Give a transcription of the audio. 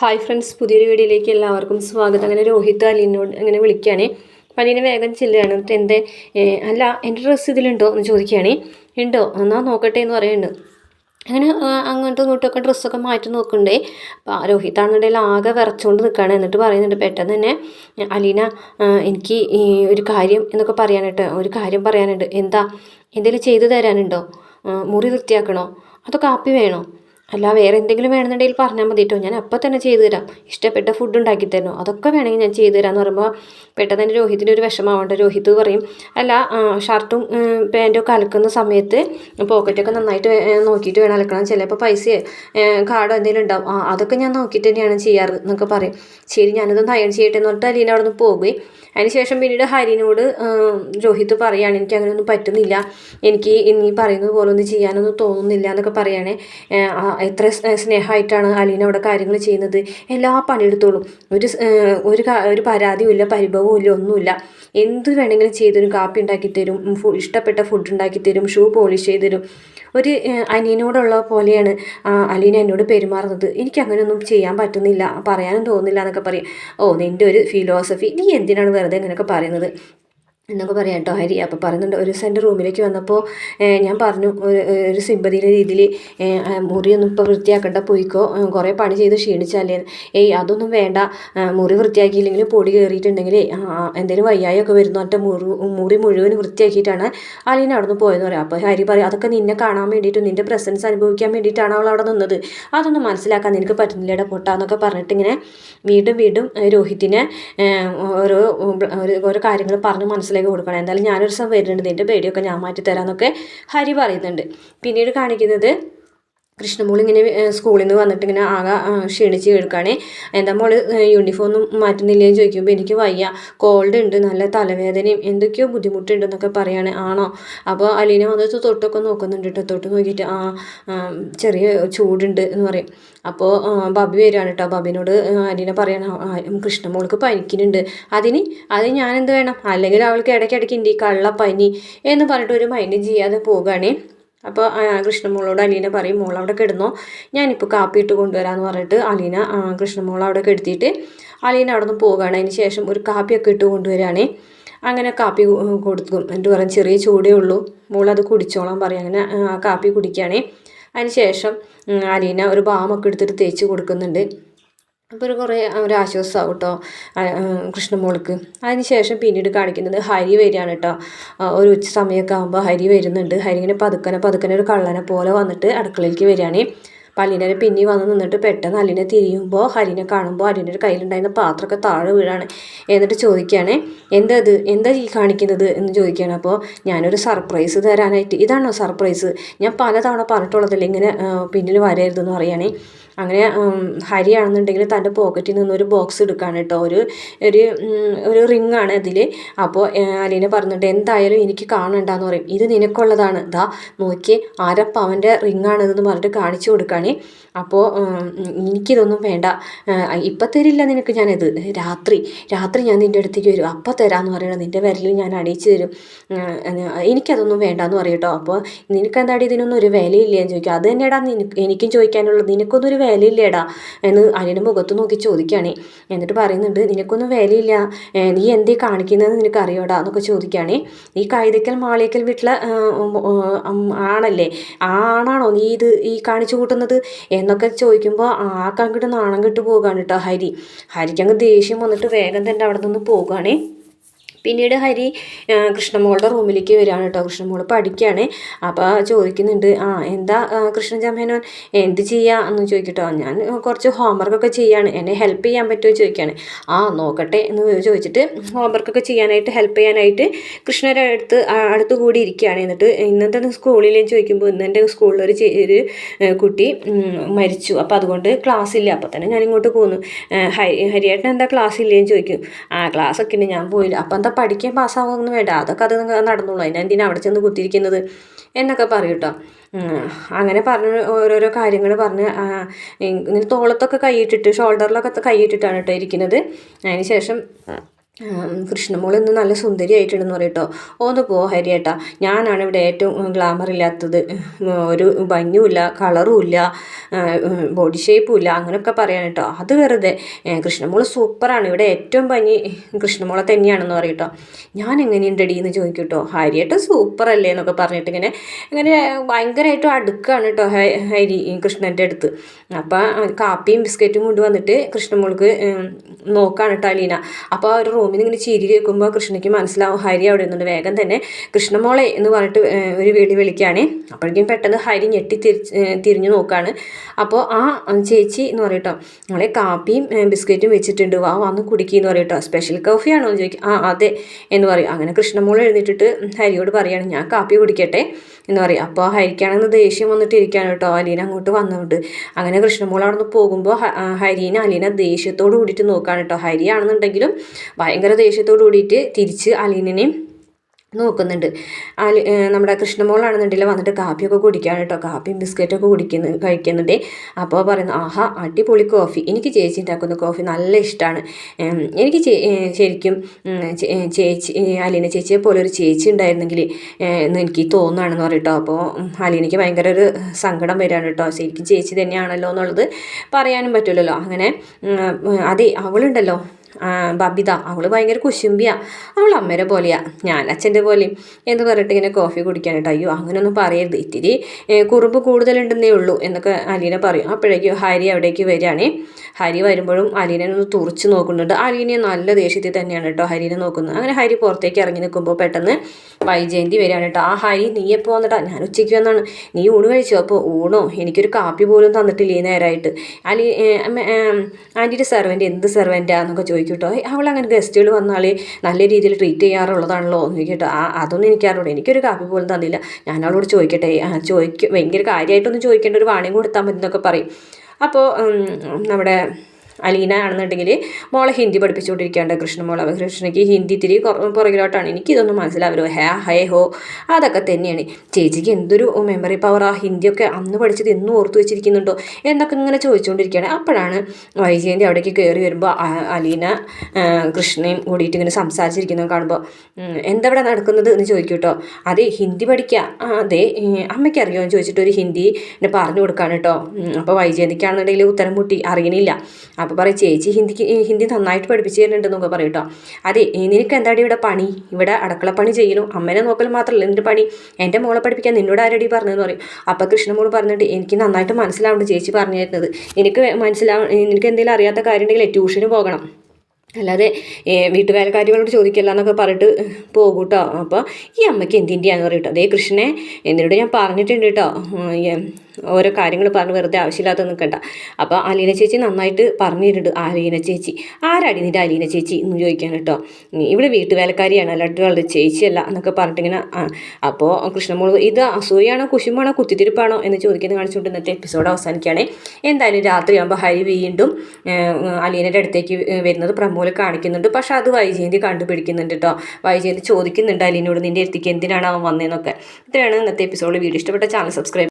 Hi friends പുതിയൊരു വീഡിയോയിലേക്ക് എല്ലാവർക്കും സ്വാഗതം. അങ്ങനെ രോഹിത് അലീനോട് അങ്ങനെ വിളിക്കുകയാണേ. അപ്പം അലീനെ വേഗം ചെല്ലുകയാണ്. എന്നിട്ട് എന്റെ അല്ല എന്റെ ഡ്രസ്സ് ഇതിലുണ്ടോ എന്ന് ചോദിക്കുകയാണേ. ഉണ്ടോ? എന്നാൽ നോക്കട്ടെ എന്ന് പറയുന്നുണ്ട്. അങ്ങനെ അങ്ങോട്ടും ഇങ്ങോട്ടൊക്കെ ഡ്രസ്സൊക്കെ മാറ്റി നോക്കണ്ടേ രോഹിത്താണെന്നുണ്ടെങ്കിൽ ആകെ വിറച്ചുകൊണ്ട് നിൽക്കുകയാണ്. എന്നിട്ട് പറയുന്നുണ്ട് പെട്ടെന്ന് തന്നെ അലീന എനിക്ക് ഈ ഒരു കാര്യം എന്നൊക്കെ പറയാനായിട്ട് ഒരു കാര്യം പറയാനുണ്ട് എന്താ എന്തെങ്കിലും ചെയ്തു തരാനുണ്ടോ? മുറി വൃത്തിയാക്കണോ? അതോ കാപ്പി വേണോ? അല്ല വേറെ എന്തെങ്കിലും വേണമെന്നുണ്ടെങ്കിൽ പറഞ്ഞാൽ മതി കേട്ടോ ഞാൻ അപ്പം തന്നെ ചെയ്തു തരാം. ഇഷ്ടപ്പെട്ട ഫുഡ് ഉണ്ടാക്കി തരണോ അതൊക്കെ വേണമെങ്കിൽ ഞാൻ ചെയ്തു തരാമെന്ന് പറയുമ്പോൾ പെട്ടെന്ന് തന്നെ രോഹിത്തിന്റെ ഒരു വിഷമാവേണ്ട രോഹിത് പറയും അല്ല ഷർട്ടും പാന്റും ഒക്കെ അലക്കുന്ന സമയത്ത് പോക്കറ്റൊക്കെ നന്നായിട്ട് നോക്കിയിട്ട് വേണം അലക്കണം. ചിലപ്പോൾ പൈസ കാർഡോ എന്തെങ്കിലും ഉണ്ടാവും. ആ അതൊക്കെ ഞാൻ നോക്കിയിട്ട് തന്നെയാണ് ചെയ്യാറ് എന്നൊക്കെ പറയും. ശരി ഞാനിതൊന്ന് അയൺ ചെയ്യട്ടെ എന്ന് പറഞ്ഞിട്ട് അലീന അവിടെ നിന്ന് പോകുകയും അതിനുശേഷം പിന്നീട് ഹരിനോട് രോഹിത് പറയാണ് എനിക്ക് അങ്ങനെയൊന്നും പറ്റുന്നില്ല. എനിക്ക് ഇനി പറയുന്നത് പോലെ ഒന്നും ചെയ്യാനൊന്നും തോന്നുന്നില്ല എന്നൊക്കെ പറയുകയാണെ എത്ര സ്നേഹമായിട്ടാണ് അലീന അവിടെ കാര്യങ്ങൾ ചെയ്യുന്നത്. എല്ലാ പണിയെടുത്തോളും ഒരു ഒരു ഒരു പരാതിയും ഇല്ല പരിഭവവും ഇല്ല ഒന്നുമില്ല. എന്ത് വേണമെങ്കിലും ചെയ്തുതരും. കാപ്പി ഉണ്ടാക്കി തരും ഇഷ്ടപ്പെട്ട ഫുഡ് ഉണ്ടാക്കി തരും ഷൂ പോളിഷ് ചെയ്ത് തരും ഒരു അനിയനോടുള്ള പോലെയാണ് അലീന എന്നോട് പെരുമാറുന്നത്. എനിക്ക് അങ്ങനെയൊന്നും ചെയ്യാൻ പറ്റുന്നില്ല. പറയാനും തോന്നുന്നില്ല എന്നൊക്കെ പറയും. ഓ നിന്റെ ഒരു ഫിലോസഫി നീ എന്തിനാണ് വെറുതെ ഇങ്ങനെയൊക്കെ പറയുന്നത്? എന്നൊക്കെ പറയാം കേട്ടോ ഹരി. അപ്പോൾ പറയുന്നുണ്ട് ഒരു ദിവസം എന്റെ റൂമിലേക്ക് വന്നപ്പോൾ ഞാൻ പറഞ്ഞു ഒരു സിമ്പതിയുടെ രീതിയിൽ മുറിയൊന്നും ഇപ്പോൾ വൃത്തിയാക്കണ്ട പോയിക്കോ. കുറേ പണി ചെയ്ത് ക്ഷീണിച്ചല്ലേ. ഏയ് അതൊന്നും വേണ്ട. മുറി വൃത്തിയാക്കിയില്ലെങ്കിൽ പൊടി കയറിയിട്ടുണ്ടെങ്കിൽ എന്തെങ്കിലും വയ്യായൊക്കെ വരുന്നു എന്നിട്ട് മുറി മുറി മുഴുവൻ വൃത്തിയാക്കിയിട്ടാണ് അലീന അവിടെ നിന്ന് പോയെന്ന് പറയാം. അപ്പോൾ ഹരി പറയും അതൊക്കെ നിന്നെ കാണാൻ വേണ്ടിയിട്ടും നിന്റെ പ്രസൻസ് അനുഭവിക്കാൻ വേണ്ടിയിട്ടാണ് അവൾ അവിടെ നിന്നത്? അതൊന്നും മനസ്സിലാക്കാൻ നിനക്ക് പറ്റുന്നില്ലടാ പൊട്ടാന്നൊക്കെ പറഞ്ഞിട്ട് ഇങ്ങനെ വീണ്ടും വീണ്ടും രോഹിത്തിനെ ഓരോ ഓരോ കാര്യങ്ങൾ പറഞ്ഞ് മനസ്സിലാക്കി. കൊടുക്കണം. എന്തായാലും ഞാനൊരു ദിവസം വരുന്നുണ്ട്. നിന്റെ പേടിയൊക്കെ ഞാൻ മാറ്റി തരാമെന്നൊക്കെ ഹരി പറയുന്നുണ്ട്. പിന്നീട് കാണിക്കുന്നത് കൃഷ്ണമോൾ ഇങ്ങനെ സ്കൂളിൽ നിന്ന് വന്നിട്ട് ഇങ്ങനെ ആകെ ക്ഷീണിച്ച് കേൾക്കുകയാണേ എന്താ മോൾ യൂണിഫോം ഒന്നും മാറ്റുന്നില്ലേന്ന് ചോദിക്കുമ്പോൾ എനിക്ക് വയ്യ. കോൾഡ് ഉണ്ട് നല്ല തലവേദനയും എന്തൊക്കെയോ ബുദ്ധിമുട്ടുണ്ടെന്നൊക്കെ പറയാണ് ആണോ? അപ്പോൾ അലീന വന്നിട്ട് തൊട്ടൊക്കെ നോക്കുന്നുണ്ട് കേട്ടോ തൊട്ട് നോക്കിയിട്ട് ആ ചെറിയ ചൂടുണ്ട് എന്ന് പറയും. അപ്പോൾ ബബി വരികയാണ് കേട്ടോ ബബിനോട് അലീന പറയാണ് കൃഷ്ണമോൾക്ക് പനിക്കുന്നുണ്ട്. അതിന് അത് ഞാൻ എന്ത് വേണം? അല്ലെങ്കിൽ അവൾക്ക് ഇടയ്ക്കിടയ്ക്ക് ഉണ്ട് ഈ കള്ളപ്പനി എന്ന് പറഞ്ഞിട്ട് ഒരു മൈൻഡ് ചെയ്യാതെ പോകുകയാണേ അപ്പോൾ കൃഷ്ണമോളോട് അലീന പറയും മോൾ അവിടെ കിടന്നോ. ഞാനിപ്പോൾ കാപ്പി ഇട്ട് കൊണ്ടുവരാമെന്ന് പറഞ്ഞിട്ട് അലീന കൃഷ്ണമോൾ അവിടെ കിടത്തിയിട്ട് അലീന അവിടെ നിന്ന് പോവുകയാണ്. അതിന് ശേഷം ഒരു കാപ്പിയൊക്കെ ഇട്ട് കൊണ്ടുവരികയാണേ. അങ്ങനെ കാപ്പി കൊടുക്കും. എന്നിട്ട് പറയും? ചെറിയ ചൂടേ ഉള്ളൂ. മോൾ അത് കുടിച്ചോളാൻ പറയും. അങ്ങനെ ആ കാപ്പി കുടിക്കുകയാണേ. അതിന് ശേഷം അലീന ഒരു ബാമൊക്കെ എടുത്തിട്ട് തേച്ച് കൊടുക്കുന്നുണ്ട്. അപ്പോൾ ഒരു കുറേ ഒരു ആശ്വാസമാകും കേട്ടോ കൃഷ്ണമോൾക്ക്. അതിന് ശേഷം പിന്നീട് കാണിക്കുന്നത് ഹരി വരികയാണ് കേട്ടോ ഒരു ഉച്ച സമയമൊക്കെ ആകുമ്പോൾ ഹരി വരുന്നുണ്ട്. ഹരി ഇങ്ങനെ പതുക്കനെ പതുക്കനെ ഒരു കള്ളനെ പോലെ വന്നിട്ട് അടുക്കളയിലേക്ക് വരികയാണ്. അപ്പോൾ അലീനെ പിന്നെ വന്ന് നിന്നിട്ട് പെട്ടെന്ന് അലീനെ തിരിയുമ്പോൾ ഹരിനെ കാണുമ്പോൾ അലീന്റെ ഒരു കയ്യിലുണ്ടായിരുന്ന പാത്രമൊക്കെ താഴെ വീഴാണ് എന്നിട്ട് ചോദിക്കുകയാണ് എന്താ ഇത്? എന്താ ഈ കാണിക്കുന്നത്? എന്ന് ചോദിക്കുകയാണ്. അപ്പോൾ ഞാനൊരു സർപ്രൈസ് തരാനായിട്ട്. ഇതാണോ സർപ്രൈസ്? ഞാൻ പലതവണ പറഞ്ഞിട്ടുള്ളതല്ലേ ഇങ്ങനെ പിന്നിൽ വരരുതെന്ന് പറയുകയാണേ. അങ്ങനെ ഹരിയാണെന്നുണ്ടെങ്കിൽ തന്റെ പോക്കറ്റിൽ നിന്ന് ഒരു ബോക്സ് എടുക്കുകയാണ് കേട്ടോ. ഒരു ഒരു ഒരു റിംഗ് ആണ് അതിൽ അപ്പോൾ അലീന പറഞ്ഞിട്ട് എന്തായാലും എനിക്ക് കാണണ്ടെന്ന് പറയും. ഇത് നിനക്കുള്ളതാണ്. ദാ നോക്കി ആരപ്പ അവന്റെ റിംഗ് ആണിതെന്ന് പറഞ്ഞിട്ട് കാണിച്ചു കൊടുക്കുകയാണ് അപ്പോൾ എനിക്കിതൊന്നും വേണ്ട. ഇപ്പം തരില്ല നിനക്ക് ഞാനിത്. രാത്രി രാത്രി ഞാൻ നിന്റെ അടുത്തേക്ക് വരും. അപ്പം തരാമെന്ന് പറയണം. നിന്റെ വിരലിൽ ഞാൻ അണിയിച്ച് തരും. എനിക്കതൊന്നും വേണ്ടാന്ന് പറയും കേട്ടോ. അപ്പോൾ നിനക്കെന്താടി ഇതിനൊന്നും ഒരു വിലയില്ല? എന്ന് ചോദിക്കും. അത് തന്നെയാടാ നിനക്ക് എനിക്കും ചോദിക്കാനുള്ളത്. നിനക്കൊന്നും ഒരു വിലയില്ലേടാ? എന്ന് അനിയുടെ മുഖത്ത് നോക്കി ചോദിക്കുകയാണ്. എന്നിട്ട് പറയുന്നുണ്ട് നിനക്കൊന്നും വിലയില്ല. നീ എന്തേ കാണിക്കുന്നത് നിനക്ക് അറിയോടാ എന്നൊക്കെ ചോദിക്കുകയാണ്. ഈ കൈതക്കൽ മാളിയക്കൽ വീട്ടിലെ ആണല്ലേ? ആണാണോ നീ ഇത് ഈ കാണിച്ചു കൂട്ടുന്നത്? എന്നൊക്കെ ചോദിക്കുമ്പോൾ അങ്ങോട്ട് നാണം കെട്ട് പോകുകയാണ് കേട്ടോ ഹരി. ഹരിക്കങ്ങ് ദേഷ്യം വന്നിട്ട് വേഗം തന്നെ അവിടെ നിന്ന് പോകുകയാണേ പിന്നീട് ഹരി കൃഷ്ണമോളുടെ റൂമിലേക്ക് വരികയാണ് കേട്ടോ. കൃഷ്ണമോൾ പഠിക്കുകയാണ്. അപ്പോൾ ചോദിക്കുന്നുണ്ട് ആ എന്താ കൃഷ്ണജാമേനോൻ കൃഷ്ണ ജമേനോൻ എന്ത് ചെയ്യുക എന്ന് ചോദിക്കട്ടോ. ഞാൻ കുറച്ച് ഹോംവർക്കൊക്കെ ചെയ്യാണ്. എന്നെ ഹെൽപ്പ് ചെയ്യാൻ പറ്റുമോ ചോദിക്കുകയാണ്. ആ നോക്കട്ടെ എന്ന് ചോദിച്ചിട്ട് ഹോംവർക്കൊക്കെ ചെയ്യാനായിട്ട് ഹെൽപ്പ് ചെയ്യാനായിട്ട് കൃഷ്ണരെ അടുത്ത് അടുത്ത് കൂടി ഇരിക്കുകയാണ്. എന്നിട്ട് ഇന്നത്തെ സ്കൂളിൽ ചോദിക്കുമ്പോൾ ഇന്നെന്റെ സ്കൂളിൽ ഒരു കുട്ടി മരിച്ചു. അപ്പോൾ അതുകൊണ്ട് ക്ലാസ് ഇല്ല. അപ്പോൾ തന്നെ ഞാൻ ഇങ്ങോട്ട് പോന്നു. ഹരി ഹരിയേട്ടൻ എന്താ ക്ലാസ് ഇല്ലേന്ന് ചോദിക്കും. ആ ക്ലാസ് ഒക്കെ ഉണ്ട് ഞാൻ പോയില്ല. അപ്പം എന്താ പഠിക്കാൻ പാസ്സാവുമെന്ന് വേണ്ട. അതൊക്കെ അത് നടന്നുള്ളൂ നടന്നോളൂ. അതിനെന്തിനാ അവിടെ ചെന്ന് കുത്തിയിരിക്കുന്നത്? എന്നൊക്കെ പറയും അങ്ങനെ പറഞ്ഞ് ഓരോരോ കാര്യങ്ങൾ പറഞ്ഞ് ഇങ്ങനെ തോളത്തൊക്കെ കൈയിട്ടിട്ട് ഷോൾഡറിലൊക്കെ കൈയിട്ടിട്ടാണ് കേട്ടോ ഇരിക്കുന്നത്. അതിന് ശേഷം കൃഷ്ണമോൾ ഇന്ന് നല്ല സുന്ദരിയായിട്ടുണ്ടെന്ന് പറയട്ടോ. ഒന്ന് പോ ഹരിയേട്ടാ. ഞാനാണ് ഇവിടെ ഏറ്റവും ഗ്ലാമർ ഇല്ലാത്തത്. ഒരു ഭംഗിയുമില്ല കളറുമില്ല ബോഡി ഷേപ്പും ഇല്ല അങ്ങനെയൊക്കെ പറയാൻ കേട്ടോ. അത് വെറുതെ. കൃഷ്ണമോൾ സൂപ്പറാണ്. ഇവിടെ ഏറ്റവും ഭംഗി കൃഷ്ണമോളെ തന്നെയാണെന്ന് പറയട്ടോ. ഞാൻ എങ്ങനെയുണ്ടടി എന്ന് ചോദിക്കും കേട്ടോ ഹരിയേട്ട സൂപ്പറല്ലേ എന്നൊക്കെ പറഞ്ഞിട്ട് ഇങ്ങനെ ഇങ്ങനെ ഭയങ്കരമായിട്ടും അടുക്കാണ് കേട്ടോ ഹരി കൃഷ്ണന്റെ അടുത്ത്. അപ്പം കാപ്പിയും ബിസ്ക്കറ്റും കൊണ്ടുവന്നിട്ട് കൃഷ്ണമോൾക്ക് നോക്കാണ് കേട്ടോ അലീന അപ്പോൾ ഒരു റൂമിൽ നിന്ന് ഇങ്ങനെ ചിരി കേൾക്കുമ്പോൾ കൃഷ്ണയ്ക്ക് മനസ്സിലാവും ഹരി അവിടെ നിന്നുണ്ട്. വേഗം തന്നെ കൃഷ്ണമോളെ എന്ന് പറഞ്ഞിട്ട് ഒരു വിളി വിളിക്കുകയാണ് അപ്പോഴേക്കും പെട്ടെന്ന് ഹരി ഞെട്ടി തിരിച്ച് തിരിഞ്ഞു നോക്കുകയാണ് അപ്പോൾ ആ ചേച്ചി എന്ന് പറയട്ടോ നമ്മളെ കാപ്പിയും ബിസ്ക്കറ്റും വെച്ചിട്ടുണ്ട്. വാ വന്ന് കുടിക്കുക എന്ന് പറയട്ടോ. സ്പെഷ്യൽ കോഫിയാണോ എന്ന് ചോദിക്കും. ആ അതെ എന്ന് പറയും. അങ്ങനെ കൃഷ്ണമോൾ എഴുന്നേറ്റിട്ട് ഹരിയോട് പറയാണ് ഞാൻ കാപ്പി കുടിക്കട്ടെ എന്ന് പറയും. അപ്പോൾ ഹരിക്കാണെന്ന് ദേഷ്യം വന്നിട്ട് ഇരിക്കുകയാണ് കേട്ടോ അലീന അങ്ങോട്ട് വന്നുകൊണ്ട് അങ്ങനെ കൃഷ്ണമോൾ അവിടെ നിന്ന് പോകുമ്പോൾ ഹരിനെ അലീന ദേഷ്യത്തോട് കൂടിയിട്ട് നോക്കുകയാണ് കേട്ടോ. ഹരിയാണെന്നുണ്ടെങ്കിലും ഭയങ്കര ദേഷ്യത്തോട് കൂടിയിട്ട് തിരിച്ച് അലീനനെയും നോക്കുന്നുണ്ട്. ആൽ നമ്മുടെ കൃഷ്ണമോളാണെന്നുണ്ടെങ്കിൽ വന്നിട്ട് കാപ്പിയൊക്കെ കുടിക്കുകയാണ് കേട്ടോ. കാപ്പിയും ബിസ്ക്കറ്റൊക്കെ കുടിക്കുന്നു കഴിക്കുന്നുണ്ട്. അപ്പോൾ പറയുന്നു ആഹാ അടിപൊളി കോഫി. എനിക്ക് ചേച്ചി ഉണ്ടാക്കുന്ന കോഫി നല്ല ഇഷ്ടമാണ് എനിക്ക് ശരിക്കും ചേച്ചി അലീന ചേച്ചിയെ പോലെ ഒരു ചേച്ചി ഉണ്ടായിരുന്നെങ്കിൽ എന്ന് എനിക്ക് തോന്നുകയാണെന്ന് പറയട്ടോ അപ്പോൾ അലീനയ്ക്ക് ഭയങ്കര ഒരു സങ്കടം വരികയാണ് കേട്ടോ. ശരിക്കും ചേച്ചി തന്നെയാണല്ലോ എന്നുള്ളത് പറയാനും പറ്റില്ലല്ലോ അങ്ങനെ അതെ അവളുണ്ടല്ലോ. ബബിത അവൾ ഭയങ്കര കുശുമ്പിയാണ് അവൾ അമ്മേരെ പോലെയാ. ഞാൻ അച്ഛന്റെ പോലെയും എന്ന് പറഞ്ഞിട്ട് ഇങ്ങനെ കോഫി കുടിക്കാനായിട്ട് അയ്യോ അങ്ങനെയൊന്നും പറയരുത്. ഇത്തിരി കുറുമ്പ് കൂടുതലുണ്ടെന്നേ ഉള്ളൂ എന്നൊക്കെ അലീന പറയും. അപ്പോഴേക്കും ഹരി അവിടേക്ക് വരികയാണേ. ഹരി വരുമ്പോഴും അലീനെ ഒന്ന് തുറച്ച് നോക്കുന്നുണ്ട്. അലീനെ നല്ല ദേഷ്യത്തിൽ തന്നെയാണ് കേട്ടോ ഹരിനെ നോക്കുന്നത്. അങ്ങനെ ഹരി പുറത്തേക്ക് ഇറങ്ങി നിൽക്കുമ്പോൾ പെട്ടെന്ന് വൈജയന്തി വരികയാണ് കേട്ടോ. ആ ഹരി നീ എപ്പോൾ വന്നിട്ടാ? ഞാൻ ഉച്ചയ്ക്ക് വന്നാണ്. നീ ഊണ് കഴിച്ചോ? അപ്പോൾ ഊണോ? എനിക്കൊരു കാപ്പി പോലും തന്നിട്ടില്ല ഈ നേരമായിട്ട് അലി ആന്റിയുടെ സെർവന്റ് എന്ത് സെർവന്റാന്നൊക്കെ ചോദിക്കും ചോദിക്കും കേട്ടോ അവൾ അങ്ങനെ ഗസ്റ്റുകൾ വന്നാൽ നല്ല രീതിയിൽ ട്രീറ്റ് ചെയ്യാറുള്ളതാണല്ലോ? എന്ന് ചോദിക്കട്ടോ. ആ അതൊന്നും എനിക്കറിയില്ല എനിക്കൊരു കാപ്പി പോലും തന്നില്ല. ഞാൻ അവളോട് ചോദിക്കട്ടെ ചോദിക്കും ഭയങ്കര കാര്യമായിട്ടൊന്നും ചോദിക്കേണ്ട ഒരു വാണിയും കൊടുത്താൽ മതി എന്നൊക്കെ പറയും അപ്പോൾ നമ്മുടെ അലീന ആണെന്നുണ്ടെങ്കിൽ മോളെ ഹിന്ദി പഠിപ്പിച്ചുകൊണ്ടിരിക്കുകയാണ്. അവ കൃഷ്ണയ്ക്ക് ഹിന്ദി തിരി പുറകിലോട്ടാണ്. എനിക്കിതൊന്നും മനസ്സിലാവരു ഹേ ഹേ ഹോ അതൊക്കെ തന്നെയാണ്. ചേച്ചിക്ക് എന്തൊരു മെമ്മറി പവർ ആ. ഹിന്ദിയൊക്കെ അന്ന് പഠിച്ചത് എന്നും ഓർത്തു വെച്ചിരിക്കുന്നുണ്ടോ എന്നൊക്കെ ഇങ്ങനെ ചോദിച്ചുകൊണ്ടിരിക്കുകയാണ്. അപ്പോഴാണ് വൈജയന്തി അവിടേക്ക് കയറി വരുമ്പോൾ അലീന കൃഷ്ണയും കൂടിയിട്ട് ഇങ്ങനെ സംസാരിച്ചിരിക്കുന്നത് കാണുമ്പോൾ എന്തവിടെ നടക്കുന്നത്? എന്ന് ചോദിക്കും കേട്ടോ അതെ ഹിന്ദി പഠിക്കുക അതെ അമ്മയ്ക്ക് അറിയുമോ എന്ന് ചോദിച്ചിട്ട് ഒരു ഹിന്ദി പറഞ്ഞു കൊടുക്കാണ് കേട്ടോ അപ്പോൾ വൈജയന്തിക്കാണെന്നുണ്ടെങ്കിൽ ഉത്തരം മുട്ടി. അറിയണില്ല. അപ്പോൾ പറയും ചേച്ചി ഹിന്ദിക്ക് ഹിന്ദി നന്നായിട്ട് പഠിപ്പിച്ച് തരുന്നുണ്ടെന്നൊക്കെ പറയും കേട്ടോ. അതെ നിനക്ക് എന്താടി ഇവിടെ പണി? ഇവിടെ അടുക്കളപ്പണി ചെയ്യലും അമ്മേനെ നോക്കൽ മാത്രമല്ല എന്റെ പണി. എന്റെ മോളെ പഠിപ്പിക്കാൻ നിന്നോട് ആരടി പറഞ്ഞതെന്ന് പറയും. അപ്പോൾ കൃഷ്ണമോൾ പറഞ്ഞിട്ട് എനിക്ക് നന്നായിട്ട് മനസ്സിലാവുന്നുണ്ട് ചേച്ചി പറഞ്ഞു തരുന്നത് എനിക്ക് മനസ്സിലാവും എനിക്ക് എന്തെങ്കിലും അറിയാത്ത കാര്യം ഉണ്ടെങ്കിൽ ട്യൂഷന് പോകണം. അല്ലാതെ വീട്ടുകാരക്കാരികളോട് ചോദിക്കില്ല എന്നൊക്കെ പറഞ്ഞിട്ട് പോകും കേട്ടോ. അപ്പോൾ ഈ അമ്മയ്ക്ക് എന്തിന്റെയാന്ന് പറയും കേട്ടോ. അതേ കൃഷ്ണനെ എന്നോട് ഞാൻ പറഞ്ഞിട്ടുണ്ട് കേട്ടോ. ഓരോ കാര്യങ്ങൾ പറഞ്ഞ് വെറുതെ ആവശ്യമില്ലാത്ത നിൽക്കണ്ട. അപ്പോൾ അലീന ചേച്ചി നന്നായിട്ട് പറഞ്ഞിട്ടുണ്ട്. അലീന ചേച്ചി ആരാടി നിന്റെ അലീന ചേച്ചി എന്ന് ചോദിക്കാൻ കേട്ടോ. ഇവിടെ വീട്ടുവേലക്കാരിയാണ് അല്ലാണ്ട് അവളുടെ ചേച്ചിയല്ല എന്നൊക്കെ പറഞ്ഞിട്ടിങ്ങനെ അപ്പോൾ കൃഷ്ണമോൾ ഇത് അസൂയാണോ കുശുമാണോ കുത്തിത്തിരിപ്പാണോ എന്ന് ചോദിക്കുന്നത് കാണിച്ചുകൊണ്ട് ഇന്നത്തെ എപ്പിസോഡ് അവസാനിക്കുകയാണ്. എന്തായാലും രാത്രിയാകുമ്പോൾ ഹരി വീണ്ടും അലീനയുടെ അടുത്തേക്ക് വരുന്നത് പ്രമോൽ കാണിക്കുന്നുണ്ട്. പക്ഷേ അത് വൈജയന്തി കണ്ടുപിടിക്കുന്നുണ്ട് കേട്ടോ. വൈജയന്തി ചോദിക്കുന്നുണ്ട് അലീനോട് നിന്റെ അടുത്തേക്ക് എന്തിനാണ് അവൻ വന്നതെന്നൊക്കെ ഇത്രയാണ് ഇന്നത്തെ എപ്പിസോഡ് വീഡിയോ ഇഷ്ടപ്പെട്ട ചാനൽ സബ്സ്ക്രൈബ്